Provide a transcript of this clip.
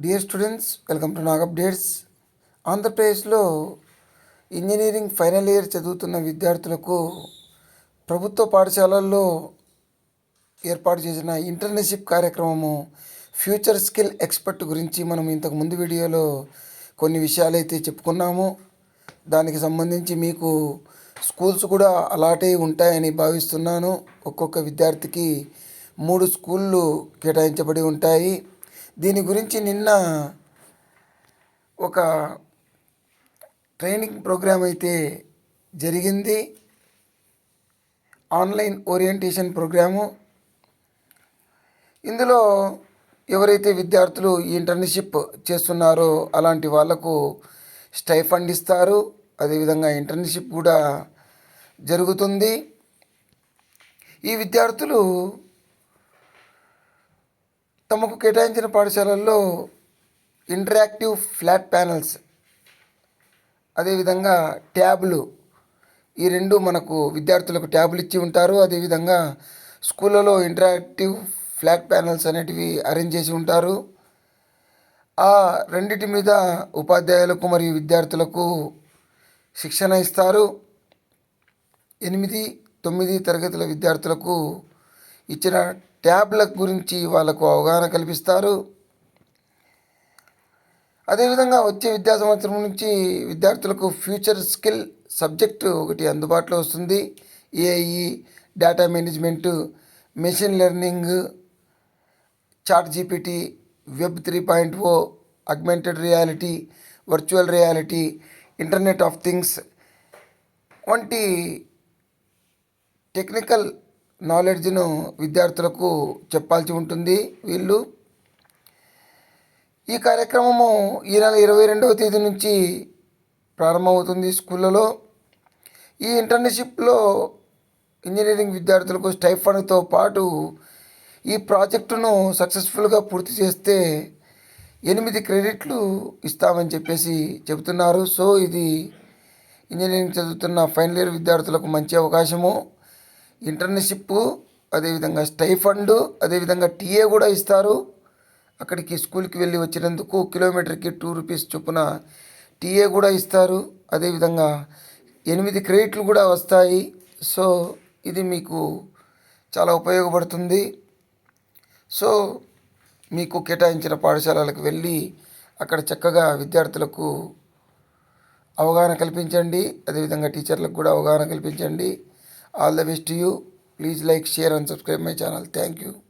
Dear students welcome to Nag updates ఆంధ్రప్రదేశ్లో engineering final year చదువుతున్న విద్యార్థులకు ప్రభుత్వ పాఠశాలల్లో ఏర్పాటు చేసిన ఇంటర్న్షిప్ కార్యక్రమము ఫ్యూచర్ స్కిల్ ఎక్స్పర్ట్ గురించి మనం ఇంతకు ముందు వీడియోలో కొన్ని విషయాలు అయితే చెప్పుకున్నాము. దానికి సంబంధించి మీకు స్కూల్స్ కూడా అలాటే ఉంటాయని భావిస్తున్నాను. ఒక్కొక్క విద్యార్థికి మూడు స్కూళ్ళు కేటాయించబడి ఉంటాయి. దీని గురించి నిన్న ఒక ట్రైనింగ్ ప్రోగ్రామ్ అయితే జరిగింది. Online orientation program. ఇందులో ఎవరైతే విద్యార్థులు ఇంటర్న్షిప్ చేస్తున్నారో అలాంటి వాళ్ళకు స్టైఫండ్ ఇస్తారు. అదేవిధంగా ఇంటర్న్షిప్ కూడా జరుగుతుంది. ఈ విద్యార్థులు తమకు కేటాయించిన పాఠశాలల్లో ఇంటరాక్టివ్ ఫ్లాట్ ప్యానల్స్ అదేవిధంగా ట్యాబ్లు ఈ రెండు మనకు విద్యార్థులకు ట్యాబ్లు ఇచ్చి ఉంటారు. అదేవిధంగా స్కూళ్ళలో ఇంటరాక్టివ్ ఫ్లాట్ ప్యానల్స్ అనేటివి అరేంజ్ చేసి ఉంటారు. ఆ రెండిటి మీద ఉపాధ్యాయులకు మరియు విద్యార్థులకు శిక్షణ ఇస్తారు. ఎనిమిది తొమ్మిది తరగతుల విద్యార్థులకు ఇచ్చిన ట్యాబ్ల గురించి వాళ్ళకు అవగాహన కల్పిస్తారు. అదేవిధంగా వచ్చే విద్యా సంవత్సరం నుంచి విద్యార్థులకు ఫ్యూచర్ స్కిల్ సబ్జెక్టు ఒకటి అందుబాటులో వస్తుంది. AI data management machine learning chat GPT web three point O augmented reality virtual reality internet of things వంటి టెక్నికల్ నాలెడ్జ్ను విద్యార్థులకు చెప్పాల్సి ఉంటుంది వీళ్ళు. ఈ కార్యక్రమము ఈ నెల ఇరవై రెండవ తేదీ నుంచి ప్రారంభమవుతుంది స్కూళ్ళలో. ఈ ఇంటర్న్షిప్లో ఇంజనీరింగ్ విద్యార్థులకు స్టైఫండ్తో పాటు ఈ ప్రాజెక్టును సక్సెస్ఫుల్గా పూర్తి చేస్తే ఎనిమిది క్రెడిట్లు ఇస్తామని చెప్పేసి చెబుతున్నారు. సో ఇది ఇంజనీరింగ్ చదువుతున్న ఫైనల్ ఇయర్ విద్యార్థులకు మంచి అవకాశము. ఇంటర్న్షిప్ అదేవిధంగా స్టైఫండ్ అదేవిధంగా టీఏ కూడా ఇస్తారు. అక్కడికి స్కూల్కి వెళ్ళి వచ్చినందుకు కిలోమీటర్కి టూ రూపీస్ చొప్పున టీఏ కూడా ఇస్తారు. అదేవిధంగా ఎనిమిది క్రెడిట్లు కూడా వస్తాయి. సో ఇది మీకు చాలా ఉపయోగపడుతుంది. సో మీకు కేటాయించిన పాఠశాలలకు వెళ్ళి అక్కడ చక్కగా విద్యార్థులకు అవగాహన కల్పించండి. అదేవిధంగా టీచర్లకు కూడా అవగాహన కల్పించండి. All the best to you. Please like, share, and subscribe my channel. Thank you.